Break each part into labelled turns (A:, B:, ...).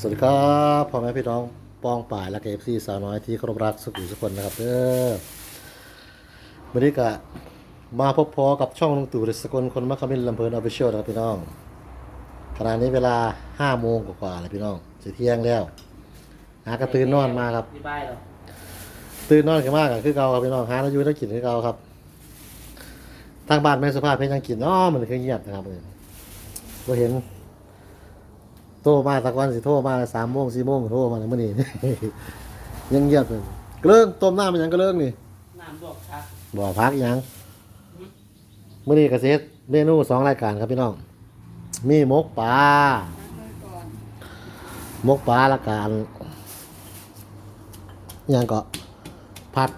A: สวัสดีครับพ่อแม่พี่น้องป้องป่ายและเอฟซีสาวน้อยที่เคารพรักสุขุสุคนนะครับเด้อวันนี้ก็มาพบพอกับช่องลุงตู่เดสกลคนมัคคามินลำเพลินออฟฟิเชียลนะครับพี่น้องขณะนี้เวลาห้าโมงกว่าๆเลยพี่น้องจะเที่ยงแล้วหากระตื่นนอนมาครับ
B: ที่บ้านเหรอ
A: ตื่นนอนกันมากอะคือเก่าครับพี่น้องหาแล้วอยู่แล้วกินคือเก่าครับ ทางบ้านแม่สภาพเพิ่นยังกินอ้อมันคือเงียบนะครับเลยบ่เห็น โทรมาสักวันสิโทรมาสามโมงสี่โมงโทรมาแล้วมื้อนี้ ยังเงียบเลยเกลิ้งต้มน้ำมันยังเกลิ้งนี่
B: น้ำลวกครับ
A: บ่พักอีหยังมื้อนี้ก็สิเฮ็ดเมนูสองรายการครับพี่น้อง มีหมกปลาหมกปลาและการอหยังก็ผัด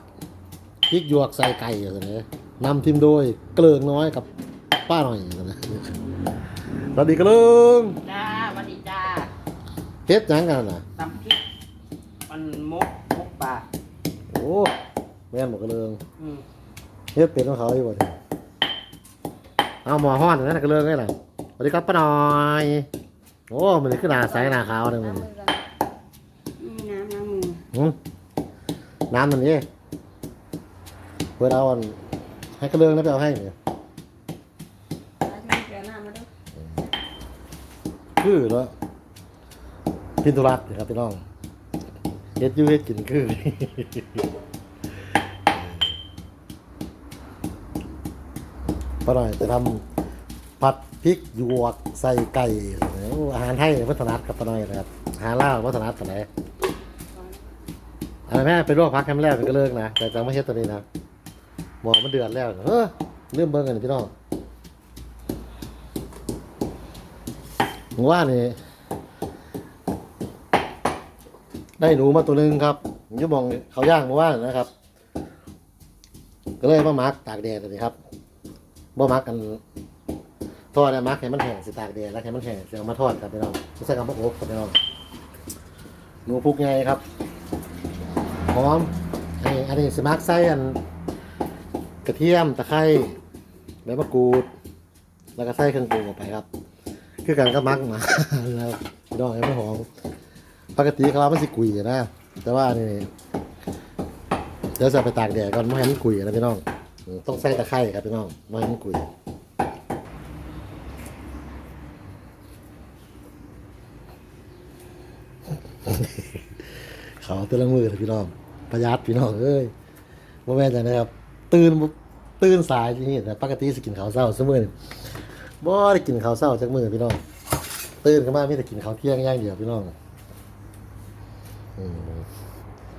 A: พริกหยวกใส่ไก่อย่างนี้นำทีมโดยเกลิงน้อยกับป้าหน่อยอย่างนี้สวัสดีเกลิง
B: จ้าสวัสดีจ้า
A: เฮ็ดหยังกันน่ะ
B: ตำพริกมันมกมกปลา
A: โอ้แม่นบ่เกลิง
B: อืม
A: เฮ็ดเป็นของเขาอยู่บ่เนี่ยเอาหมอฮ้อนนั่นนะเกลิงไงล่ะสวัสดีครับป้าหน่อย โอ้มันคือหน้าใสหน้าขาวเลยมัน
C: น้ำมือก่อนนี่น้ำล้างมือ
A: หืมน้ำมันนี่เพื่อนเอาอันให้เกลิงแล้วไปเอาให้เนี่ย
C: แล้วจะเกลือน้ำมาด้วย
A: คือแล้ว พินทุรัตนะครับพี่น้องเฮ็ดยูเฮ็ดกินคือป้าหน่อยจะทำผัดพริกหยวกใส่ไก่อาหารไทยวัฒนธรรมกับป้าหน่อยนะครับอาหารลาวัฒนธรรมไหนอะไรแม่ไปลวกพักให้มแล้วมันก็เลิกนะแต่จังไม่เฮ็ดตัวนี้นะหมอมันเดือดแล้วเฮ้อเริ่มเบิ่งกันพี่น้องผมว่านี่ ได้หนูมาตัวหนึ่งครับผมจะมองเขาย่างมาว่านะครับ ก็เลยมามักตากแดดเลยครับบ่มักกันทอดนะมักให้มันแห้งสิตากแดดแล้วให้มันแห้งเสิเอามาทอดครับพี่น้องใส่กับมะอบครับพี่น้องหนูพุกไงครับหอมอันนี้อันนี้สิมักใส่อันกระเทียมตะไคร้ใบมะกรูด แล้วก็ใส่เครื่องปรุงออกไปครับ คือกันก็มักมาแล้วพี่น้องให้มันหอม ปกติเขาว่ามันสิกุยนะ แต่ว่านี่เดี๋ยวจะไปตากแดดก่อนไม่ให้มันกุยนะพี่น้อง ต้องใส่ตะไคร้ครับพี่น้องไม่ให้มันกุยเขาตัวละมือเลยพี่น้อง ประหยัดพี่น้องเอ้ยว่าแม่จังนะครับ ตื่นตื่นสายที่นี่แต่ปกติสิกินข้าวเช้าซะมื้อนี่บ่ได้กินข้าวเช้าจักมือพี่น้องตื่นขึ้นมามีแต่กินข้าวเที่ยงย่างเดียวพี่น้อง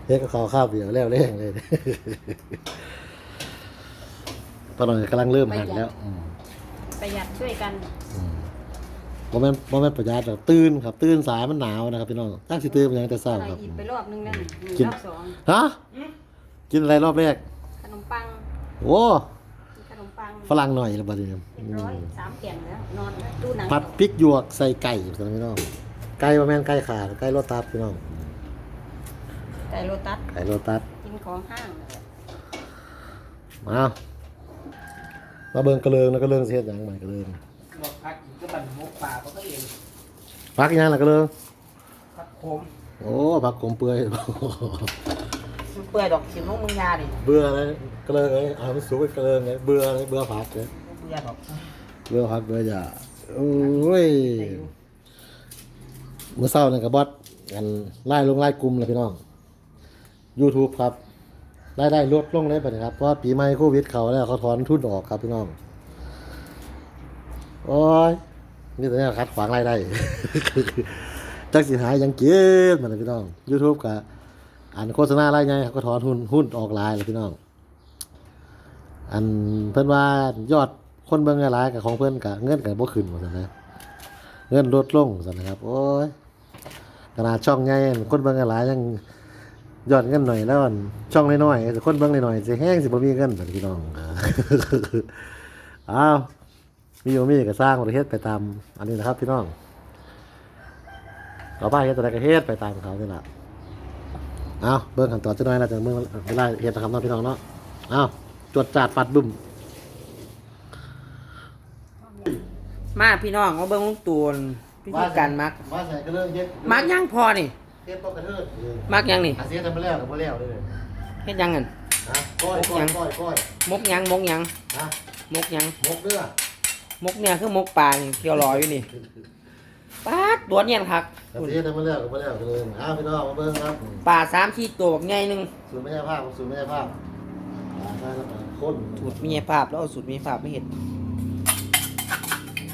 A: เฮ็ดกับข้าวข้าวเดียวแล้วเร่งเลยตอนนี้กำลังเริ่มหันแล้วอืม
C: ประหยัดช่วยกัน
A: บ่แม่นบ่แม่นประหยัดหรอกตื่นครับ ตื่นสายมันหนาวนะครับพี่น้องตั้งสิตื่นมันยังแต่เช้า
C: อะไร
A: ครับ
C: อีกไปรอบนึงนั่นนี่
A: กิน
C: รอบสอง
A: ฮะกินอะไรรอบแรก
C: ขนมปัง
A: โอ้
C: กินขนมปัง
A: ฝรั่งหน่อยละบัดนี้
C: เรียบร้อยสามเตียงแล้วนอนดูหนัง
A: ผัดพริกหยวกใส่ไก่พี่น้องไก่บ่แม่นไก่ขาไก่โลตัสพี่น้อง
C: ไก่โลตัส
A: ไก่โลตัส
C: กินของห้าง
A: มามาเบิ่งกระเลิงแล้วกระเลิงสิเฮ็ดหยังใหม่กระเลิง
B: ลวกพักกินก็บันมกปลาเพราะก็เอง
A: พักอีหยังล่ะกระเลิง
B: พักโคม
A: โอ้ผักขมเปื่อย
B: มันเปื่อยดอกชิมลูกมึงยาดิ
A: เบื่อเลยกระเลิงเลยอ่ามันสูงไปกระเลิงเลยเบื่อเลยเบื่อผักเลย
B: มึงยาดอก
A: เบื่อผักเบื่ออย่าโอ้ยเมื่อเช้านี่กับบอสกันไล่ลงไล่กลุ่มเลยพี่น้อง YouTube ครับรายได้ลดลงเลยไปนะครับ เพราะปีใหม่โควิดเขาแล้วเขาถอนทุนออกครับพี่น้อง โอ้ยนี่แต่เนี่ยคัดขวางรายได้จักสิหายยังเก็บมาเลยพี่น้อง YouTube กับอันโฆษณารายไงเขาก็ถอนหุ้นหุ้นออกลายเลยพี่น้อง อันเพิ่อนว่ายอดคนเบิ่งหลายกับของเพิ่อนกับเงินกับบ่ขึ้นว่าซั่นะเงินลดลงว่าซั่นนะครับ โอ้ยขนาดช่องใหญ่คนเบิ่งหลายยัง ยอดเงินหน่อยแล้วอันช่องน้อยๆแต่คนเบิ่งน้อยๆสิแห้งสิบ่มีเงินบัดนี้พี่น้องอ้าวมีอยู่มีก็สร้างประเทศไปตาม อันนี้นะครับพี่น้องต่อไปเฮ็ดอะไรก็เฮ็ดไปตามเขานี่ล่ะเอาเบิ่งขั้นตอนจักหน่อยแล้วจังเบิ่งเวลาเฮ็ดนะครับเนาะพี่น้องเนาะเอาจวดจาดปัดบึ้ม
B: มาพี่น้องมาเบิ้งลูกตูน
D: วิธีการมัก
A: ว่าใส่ก็เรื่องเย็ด
D: มักยังพอนี่
A: เย็ดต้องกระเทิดเออ
D: มักยังนี่
A: อาเซียนทำไปแล้วทำไปแล้วเลย
D: เฮ็ดยังกัน
A: นะก้อยก้อยก้อยก้อย
D: มกยังมกยัง
A: นะ
D: มกยัง
A: มกเนื้อ
D: มกเนี่ยคือมกปลานี่เที่ยวรออยู่นี่ป๊าดตัวเนี่ยคัก
A: อาเซียนทำไปแล้วทำไปแล้วก็เลยอ้าวพี่น้องมาเบิ่งครับ
D: ปลาสามที่ตัวบักใหญ่หนึง
A: สูตรไม่ใช่ภาพสูตรไม่ใช่ภาพอ่าใช่ครับข้น
D: สูตรมีภาพแล้วเอาสูตรมีภาพไม่เห็น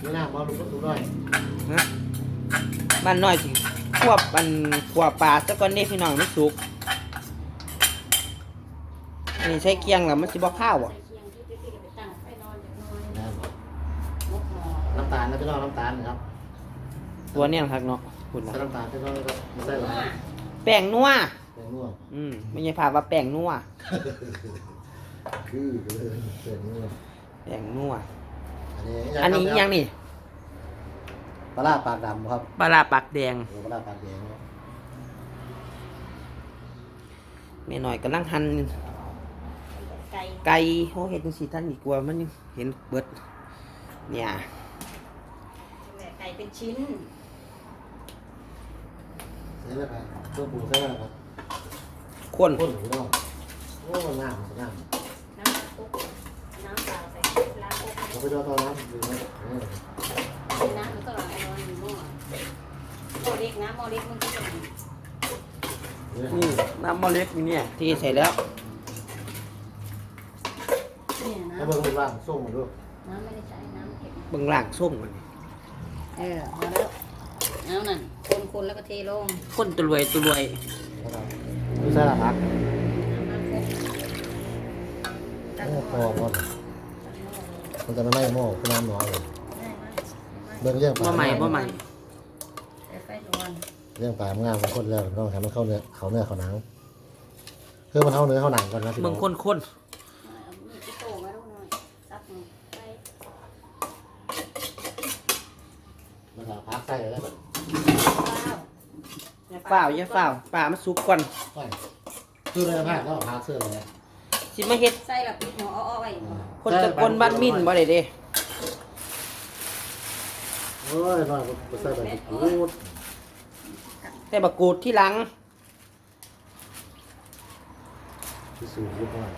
A: ไม่น่ามาลูกก็สูตรน้อย
D: นะ บ้านน้อยสิควบมันควบปลาซะก่อนนี่พี่น้องไม่สุกอันนี้ใช้เกียงแล้วมันสิบ่ข้าวอะ
C: ใส่เคียงที่ที่ที่ไปตั้งไฟนอนจากน้อย
A: นะ
C: มกหมอ
A: น้ำตาลนะพี่น้องน้ำตาลนะครับ
D: ตัวเนี่ยคักเนาะคุณนะ
A: ใส่น้ำตาลพี่น้องครับไม่ใส่หรอก
D: แป้งนัว
A: แตงนัว
D: อืมไม่ใช่ภาพว่าแป้งนัว
A: คือเลยแตงนัว
D: แป้งนัว
A: อั
D: อั
A: น
D: น
A: นี้
D: นี้ยังนี่
A: ปลาร้าปากดำครับ
D: ปลาร้าปากแดง
A: โอ้ปลาร้าปากแดงเนาะ
D: แม่หน่อยกำลังหั่น
C: ไก่
D: ไก่โอ้เห็นจังสีท่านอีกกลัวามันยังเห็นเบิดเนี่ย
C: แหละไก่เป็นชิ้น
A: ใส่แล้วครับเครื่องปรุงใส่แล้วครับ
D: ข้น
A: ข้นหรือเปล่าโอ้มันน้ำมันน้ำ
C: น้ำซุปน้ำเปล่าใส่ล้างโคก
A: เราไปดูตอนน้ำดูนะเออ
C: น้ำมันก็หลังไอ้นอนอยู่หม้อ หม้อเล็กนะหม้อเล็กมันก็จะมี
D: นี่น้ำมะเล็กนี่เนี่ยที่ใส่แล้ว
C: เนี่ยนะ
A: ให้เบิ่งเป็นว่างส้มมาดู
C: น้ำไม่ได้ใส่น้ำเก็บ
D: เบิ่งล่างส้มมันนี่
C: เออพอแล้วเอานั่นคนคนๆแล้วก็เทลง
D: ข้นตัวรวยตัวรวย
A: นะครับดูใส่ละพัก
C: น้ำมันครบตั้งห
A: โอ้
C: ม้อ
A: พอหมด
C: ตั้งหม้อเลย
A: มันจะไม่ไหม้หม้อคือน้ำน้อยเลย
C: ได้ไหม
A: เบิ่งเรื่องปลา
D: บ่ใหม่บ่ใหม่
C: แต่ไฟร้อน
A: เรื่องปลามันงามของคนแล้วต้องทำมันเข้าเนื้อเขาเนื้อเขาหนังคือมันเข้าเนื้อเข้าหนังก่อนนะพี่น้
D: เบิ่
A: องง
D: ข้นข้น
C: เอามีดที่โตมาดูหน่อยซับหน่อยไป
A: มันหาพักใส่เลยแล้ว
C: ว้าว
D: อย่าเฝ้าอย่าเฝ้าปลามันสุกก่อน
A: ใส่คือเลยพักแล้วพักเสื้อเลย
D: สิมาเฮ็ด
C: ใส่ละปิดหมออ้อๆไว้
D: คนตะกนบ้านมิ่นบ่ได้เด้
A: โอ้ยน้อยไปใส่แบบกูด
D: แต่บักกูดที่หลัง
A: ที่สูงยุบมาก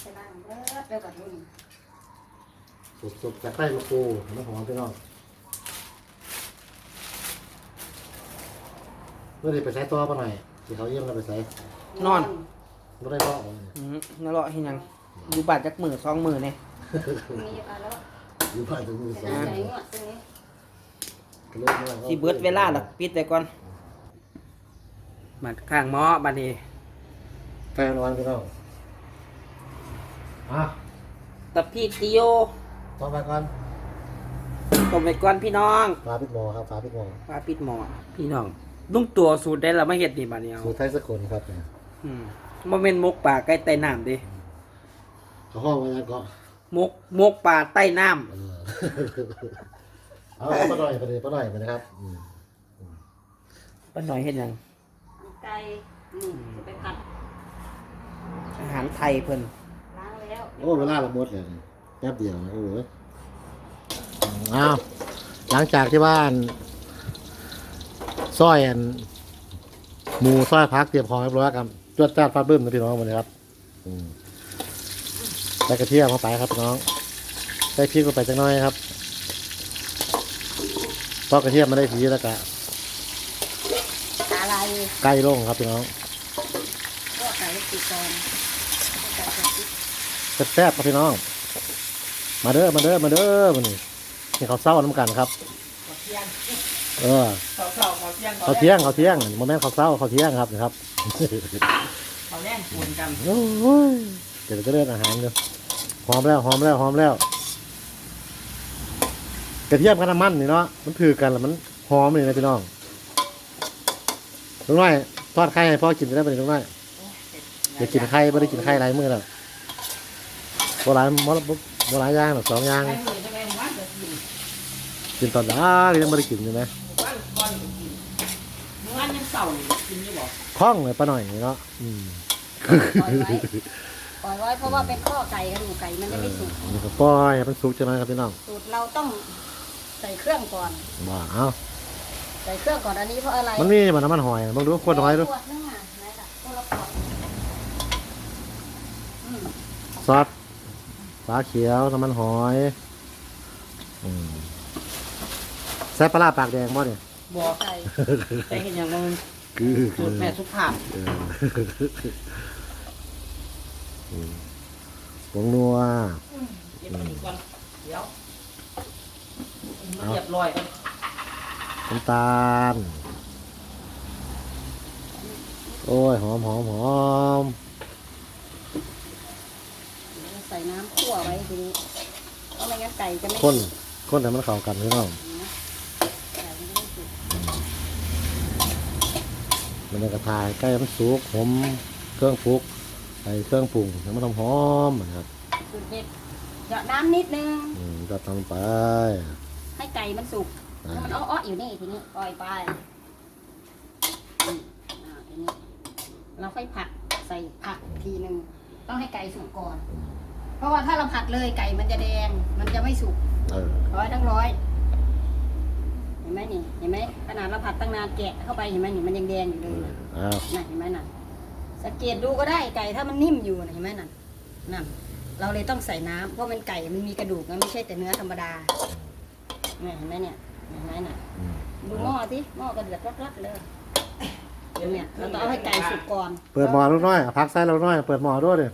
C: ใส่ล่างเบิดเดี๋ยวก่อนนี่
A: สดๆจากใต้ลูกปูน้ำหอมพี่น้องเมื่อได้ไปใช้ตัวปะหน่อยที่เขาเยี่ยมเราไปใช้
D: นอน
A: ไม่ได้พ่อเอาเลย
D: อืมนั่นเลาะเฮ็ดหยังอยู่บ้านจักมือสองมือเนี่ย
C: มีปลาแล้ว
A: อยู่ผ่านถึงมือสอ
C: ใส่
A: ง
C: ใส่งวดตรงนี้
A: ก็เลยไม่อา
D: สิเบิดเวลาล่ะปิดไว้ก่อนบัดข้างหม้อบัดนี้
A: แฟนวันพี่น้องอะ
D: ตะพีติโย
A: ต้องไปก่อน
D: ต้มไว้ก่อนพี่น้อง
A: ฟ้าปิดหมอครับฟ้าปิดหมอ
D: ปลาปิดหม้อพี่น้องลุงตัวสูตรได้แล้วมาเฮ็ดนี่บัดนี้เอา
A: สูตรไทยสกลครับเนี่ย
D: อืมบ่แม่นมกป่าใกล้ใต้น้ำเด้
A: เขาห้องไว้แล้วก็
D: มกมกป่าใต้น้ำ
A: เออเอาเอาปลาหน่อยไปเลยปลาหน่อยไปนะครับอืม
D: ป้าหน่อยเฮ็ดหยัง
C: ไก่นี่จะไปผัด
D: อาหารไทยเพิ่น
C: ล้างแล้ว
A: โอ้เวลาเราหมดเลยแป๊บเดียวนะโอ้โหอ้าวหลังจากที่บ้านซอยอันหมูซอยพักเตรียมของเรียบร้อยครับจวดจ้าดฟาดบึ้มนะพี่น้องวันนี้ครับอืมใส่กระเทียมเข้าไปครับพี่น้องใส่พริกลงไปจังน้อยครับ พอกระเทียมมาได้ทีแล้วก็
C: อะไร
A: ใกล้ลงครับพี่น้อง
C: ก็ใส่ติดกอนใส่ใส่พริก
A: แซ่บๆครับพี่น้อง มาเด้อมาเด้อมาเด้อมานี่นี่เขาวเศร้าน้ำกันครับเออ
D: เขาเศร้าเขาเที่ยง
A: เขาวเที่ยงเขาวเที่ยงโมแม่นเขาวเศร้าเขาวเที่ยงครับนะครับ
D: เขาแย่งปูนกัน
A: โอ้ยเดี๋ยวจะเล่นอาหารกันหอมแล้วหอมแล้วหอมแล้ว กระเทียมกับน้ำมันนี่เนาะมันถือกันแล้วมันหอมเลยนะพี่น้องลุงน้อยทอดไข่ให้พ่อกินได้ไหมลุงน้อยเดี๋ยวกินไข่ไม่ได้กินไข่หลายมื้อแล้วโบราณโบราณโบราณย่างหรอกสองอย่าง
D: ไอ้มือจะแม่นวันจะกิน
A: กินตอนน้ายังไม่ได้กินใช่ไหม
D: วันก่อนจะกินเมื่อวานยังเศร้านี่กินอยู่บ่
A: คล่องเลยป้าหน่อยเนาะอืม
C: ปล่อยไว้ปล่อยไว้เพราะว่าเป็นข้อไก่กระดูกไก่มันจะไม่สุก
A: นี่ก็ปล่อยให้มันสุกจะไหมครับพี่น้อง
C: สูตรเราต้อง ใส่เครื่องก่อน
A: ว่าเอา
C: ใส่เครื่องก่อนอันนี้เพราะอะไร
A: มันมีมันน้ำมันหอยบางดูขวดหอยดู
C: ขวดนึงอะไหนล่ะคนละขวดอืม
A: ซอสฟ้าเขียวน้ำมันหอยอืมแซ่บปลาร้าปากแดงบ่เนี่ย
D: บอก
C: ใส่
D: แต่เห็นอย่างว่ามัน
A: คือ
D: สูตรแม่สุภาพ
A: เอออืมผงนัว
D: เดี๋ยวมันอีกก่อนเดี๋ยวมัน เรียบร้อยก่อน
A: น้ำตาล โอ้ย หอมหอมหอม
C: ใส่น้ำคั่วไว้ทีนี้เพราะไม่งั้นไก่จะไม่
A: ข้นข้นแต่มันเข้ากันพี่น้อง
C: ไก่จะไม่สุก
A: มันจะกระทายใกล้มันสุกผมเครื่องปรุงใส่เครื่องปรุงให้มันหอมๆนะครับ
C: สุดเด็ดเหยาะน้ำนิดนึง
A: อืมก็ทำไป
C: ให้ไก่มันสุก
A: อ่า
C: ให้มันอ้อๆอยู่นี่ทีนี้ปล่อยไปอืมอ่าทีนี้เราค่อยผัดใส่ผักทีหนึ่งต้องให้ไก่สุกก่อน เพราะว่าถ้าเราผัดเลยไก่มันจะแดง มันจะไม่สุก
A: เออ
C: ร้อยทั้งร้อย เห็นไหมนี่ เห็นไหมขนาดเราผัดตั้งนานแกะเข้าไปเห็นไหมนี่มันยังแดงอยู่เลยนะ
A: อ้าว
C: น่ะเห็นไหมน่ะสังเกตดูก็ได้ไก่ถ้ามันนิ่มอยู่นะเห็นไหมน่ะนั่นเราเลยต้องใส่น้ำเพราะมันไก่มันมีกระดูกนะไม่ใช่แต่เนื้อธรรมดา เนี่ยเห็นไหมเนี่ยเห็นไหมน่ะ
A: อืม
C: ดูหม้อสิหม้อกระเดือดรัดๆเลยเดี๋ยวเนี่ยเราต้องเอาให้ไก่สุกก่อน
A: เปิดหม้อลูกน้อยเอาพักใส่ลูกน้อย เปิดหม้อด้วยดิ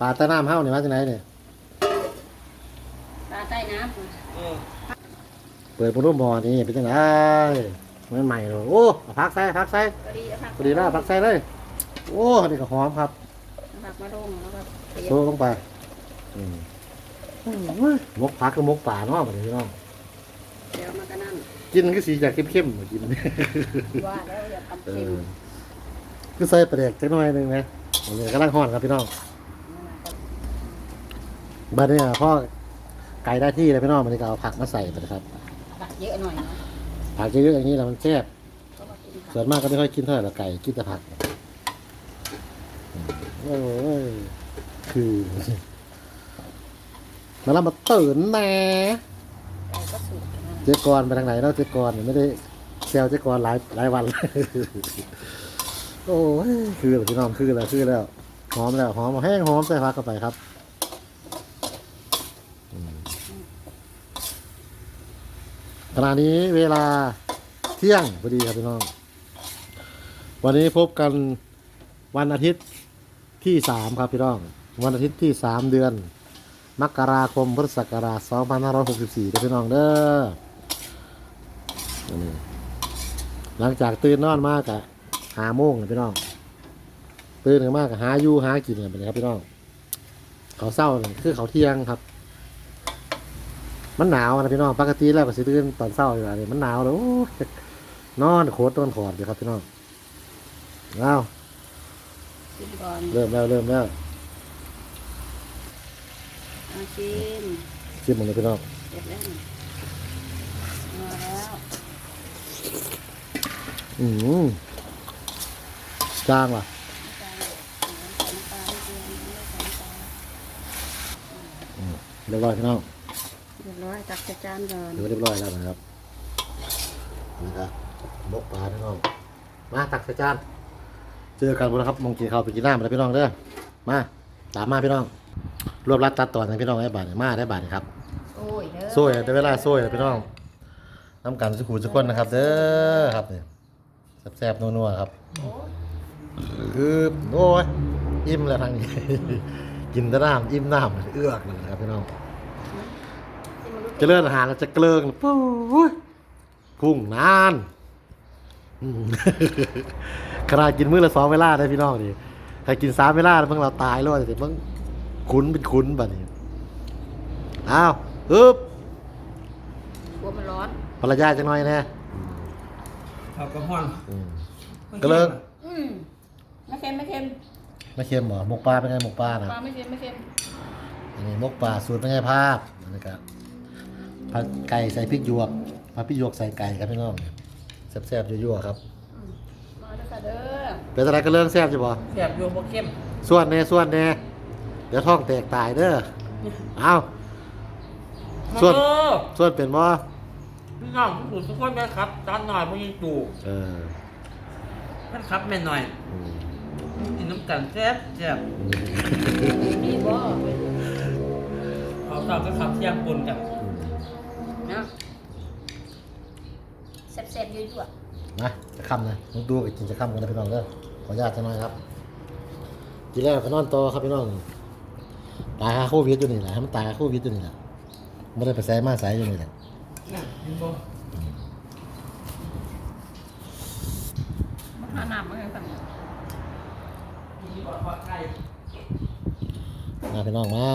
A: ปลาใต้น้ำเฮ้านี่มาจากไหนเนี่ย
C: ปลาใต้น้
D: เออ
A: เปิดปุ่มหม้อนี่เป็นยังไงมันใหม่เลยโอ้เอาพักใส่พักใส่ำ
C: ก็ดีเอาผัก
A: พอดีแล้วพักใส่เลย โอ้นี่ก็หอมครับ
C: เอาผักมาลงแล้วก็เท
A: โซลงไปอืมมกพักกับมกป่าเนาะแบบนี้พี่น้อง
C: เดี๋ยว มันก็นั่น
A: กินก็สีจากเข้มๆมากิน
C: ว่าแล้วอย่าทำ
A: เอ
C: เค็ม
A: อคือใส่ปลาแดกจักหน่อยหนึงนะอันนี้กำลังห่อนครับพี่น้องบัดนี้พ่อไก่ได้ที่เลยพี่น้องมันนี้ก็เอาผักมาใส่ไปนะครับ
C: ผักเยอะหน่อยนะ
A: ผักเยอะๆอย่างนี้แล้วมันแซ่บ
C: เพราะว่ากินผัก
A: ส่วนมากก็ไม่ค่อยกินเท่าไหร่หรอกไก่กินแต่ผักอืมโอ้ยคือมาแล้วมาตื่นแหน่
C: ไก่ก็สุกนะ
A: เจ๊กรไปทางไหนเนาะเจ๊กรไม่ได้แซวเจ๊กรหลายหลายวัน โอ้ยคือพี่น้องคือแล้วคือแล้วหอมแล้วหอมแห้งหอมใส่ผักเข้าไปครับขณะนี้เวลาเที่ยงพอดีครับพี่น้อง วันนี้พบกันวันอาทิตย์ที่สามครับพี่น้อง วันอาทิตย์ที่สามเดือนมกราคมพุทธศักราช2564เด้อพี่น้องเด้อ อันนี้หลังจากตื่นนอนมากอะหาโมงเลยพี่น้อง ตื่นกันมากอะหาอยู่หากินกันไปเลยครับพี่น้อง เขาวเศร้าเนี่ยคือเขาวเที่ยงครับ มันหนาวนะพี่น้องปกติแล้วก็สิตื่นตอนเช้าอยู่แล้วนี่มันหนาวแล้วโอ้ยนอนโคตรนอนขอดเลยครับพี่น้องเอา
C: กินก่อน
A: เริ่มแล้วเริ่มแล้ว
C: เอาชิม
A: ชิมหมดเลยพี่น้อง
C: เสร็จแล้วนี่มาแล้ว
A: อืมจางว่ะ
C: ใส่น้ำตาลนิดเดียวไม่ใส่น้ำตาล
A: เรียบร้อยพี่น้อง
C: เรียบร้อยตักใส่จานก่อน
A: ถือว่าเรียบร้อยแล้วนะครับนี่ครับมกปลาพี่น้อง มาตักใส่จานเจอกันบนนะครับมองกินข้าวไปกินน้ำไปแล้วพี่น้องเด้อมาตามมาพี่น้อง รวบรัดตัดตอนให้พี่น้องได้บาทมาได้บาทครับ
C: โอ้ยเด้อ
A: โซ่ได้เวลาโซ่แล้วพี่น้องน้ำกันสุขุมสุขคนนะครับ เด้อครับเนี่ย แซ่บๆนัวๆครับ
C: โอ้ย
A: คือโอ้ยอิ่มแล้วทางนี้ กินแต่น้ำอิ่มน้ำเอื้อกเลยนะครับพี่น้อง
C: ที่มันรู้
A: เจริญอาหารแล้วจะเกลิงปุ้ยพุ่งนานอืมขนาดกินมื้อละสองเวลาได้พี่น้องดิถ้ากินสามเวลาเพิ่งเราตายแล้วแต่เพิ่งคุ้นเป็นคุ้นบัดนี้อ้าวอึ๊บ
C: กลัวมันร้อน
A: ภรรยาจังหน่อยแน่
D: เอากระห้อน
A: อืม ก็เลิก
C: อืมไม่เค็มไม่เค็ม
A: ไม่เค็มเหรอหมกปลาเป็นไงหมกปลานะ
C: ปลาไม่เค็มไม่เค็ม
A: อันนี้หมกปลาสูตรเป็นไงภาพอันนี้ครับผัดไก่ใส่พริกหยวกผัดพริกหยวกใส่ไก่ครับพี่น้องแซ่บๆยั่วๆครับ
C: มาแล้วค่ะเด้อ
A: เป็นอะไรก็เรื่องแซ่บใช่ปะ
D: แซ่บอยู่บ่เข้ม
A: ส่วนแน่ส่วนแน่เดี๋ยวท้องแตกตายเด้อเอาส่วน
D: เออ
A: ส่วนเป็นบ่
D: พี่น้องทุกคนทุกคนนะครับ ตอนหน่อยพวกยิงตู่
A: เออ
D: ท่านครับแม่หน่อย
A: อืม
D: กินน้ำกันแซ่บแซ่บ
C: มีบ่
D: เอาตอนก็ขับเที่ยงปนกัน
A: อืม
C: เนาะแซ่บๆยั่ว
A: นะจะคำนะน้องดูกินจะคำกันนะพี่น้องเด้อขออนุญาตจะน้อยครับกินแล้วก็นอนต่อครับพี่น้องตายคาโควิดอยู่นี่แหละให้มันตายคาโควิดอยู่นี่แหละไม่ได้ไปแซ่มาใส่อยู่นี่แหละ
D: น่ะเห็นบ่
C: ๆมันหาน้ำมันกัน
D: มีบ่ทอดไข่
A: มาพี่น้องมา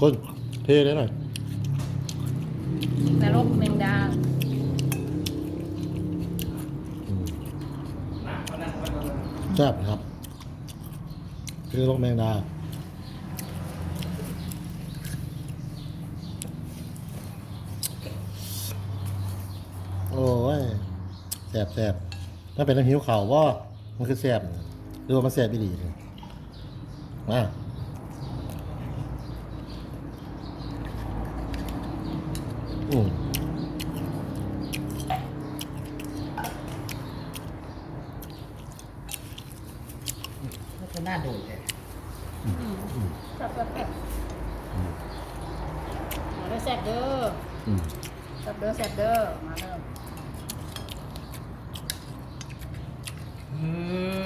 A: คนเทได้หน่อย
C: นรกแมงดา
A: อืม
D: หนักกว่านั้นกว่านั้น
A: แซ่บนะครับคือลกแมงดา โอ้ย แซ่บแซ่บถ้าเป็นน้ำหิวเข่าวว่ามันคือแซ่บหรือว่ามันแซ่บอีหลีเลยมาอืม
B: มันก็น่าดูเลย
C: แซ่บแซ่บแซ่บมาเด้อแซ่บเด้อ
A: อืม
C: แซ่บเด้อแซ่บเด้อมาเด้อ
D: อืม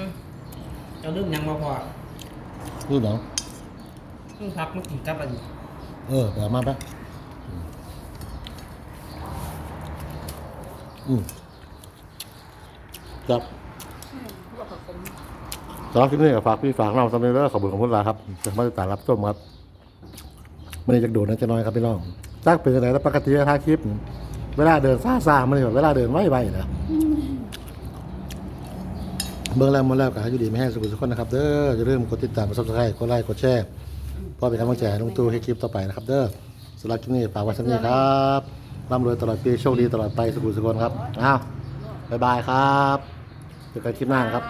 D: เจ้าลืมยังมาพอ
A: รูปหนัง
D: เพิ่งพักเมื่อกี้กับอันนี้
A: เออเดี๋ยวมาปะอืมอืมครับ
C: อืมลวกกับผม
A: สำหรับคลิปนี้ก็ฝากพี่ฝากน้องสำเร็จแล้วขอบคุณของคุณลาครับจะมาติดตามรับชมครับไม่ได้จากโดดนะจะน้อยครับพี่น้องจักเป็นยังไงแล้วปกติถ้าคลิป เวลาเดินซ่าซาๆมันแบบเวลาเดินไวไวๆนะ เบื้องแรกมาแล้วก็ให้อยู่ดีไม่ให้สุขุสุขคนนะครับเด้ออย่าลืมกดติดตามกดซับสไครต์กดไลค์กดแชร์เพื่อเป็นกำลังใจให้ลุงตู้ให้คลิปต่อไปนะครับเด้อสำหรับคลิปนี้ฝากไว้สักนี้ครับร่ำรวยตลอดปีโชคดีตลอดไปสุขุสุขคนครับอ้าวบ๊ายบายครับเจอกันคลิปหน้านะครับ